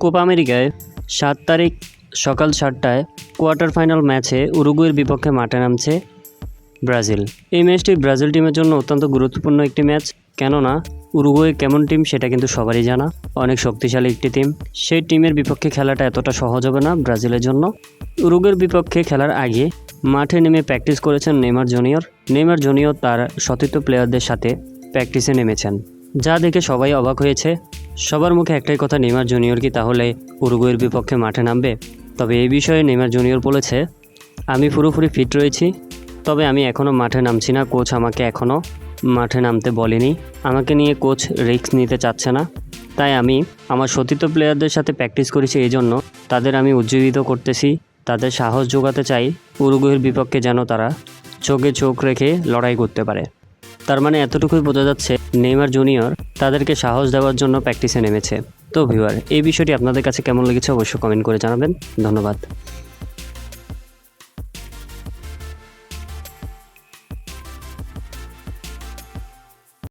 Copa আমেরিকায় সাত তারিখ সকাল সাতটায় কোয়ার্টার ফাইনাল ম্যাচে উরুগুয়ের বিপক্ষে মাঠে নামছে ব্রাজিল। এই ম্যাচটি ব্রাজিল টিমের জন্য অত্যন্ত গুরুত্বপূর্ণ একটি ম্যাচ। কেননা, উরুগুয়ে কেমন টিম সেটা কিন্তু সবারই জানা। অনেক শক্তিশালী একটি টিম। সেই টিমের বিপক্ষে খেলাটা এতটা সহজ হবে না ব্রাজিলের জন্য। উরুগুয়ের বিপক্ষে খেলার আগে মাঠে নেমে প্র্যাকটিস করেছেন নেইমার জুনিয়র। নেইমার জুনিয়র তার সতীর্থ প্লেয়ারদের সাথে প্র্যাকটিসে নেমেছেন। যা দেখে সবাই অবাক হয়েছে। সবার মুখে একটাই কথা, নেইমার জুনিয়র কি তাহলে উরুগুয়ের বিপক্ষে মাঠে নামবে? তবে এই বিষয়ে নেইমার জুনিয়র বলেছে, আমি পুরোপুরি ফিট রয়েছি, তবে আমি এখনও মাঠে নামছি না। কোচ আমাকে এখনও মাঠে নামতে বলেনি। আমাকে নিয়ে কোচ রিস্ক নিতে চাচ্ছে না। তাই আমি আমার সতীর্থ প্লেয়ারদের সাথে প্র্যাকটিস করেছি এই জন্য তাদের আমি উজ্জীবিত করতেছি। তাদের সাহস যোগাতে চাই উরুগুয়ের বিপক্ষে যেন তারা চোখে চোখ রেখে লড়াই করতে পারে। তার মানে এতটুকুই বোঝা যাচ্ছে নেইমার জুনিয়র তাদেরকে সাহস দেওয়ার জন্য প্র্যাকটিসে নেমেছে। তো ভিউয়ার, এই বিষয়টি আপনাদের কাছে কেমন লেগেছে অবশ্যই কমেন্ট করে জানাবেন। ধন্যবাদ।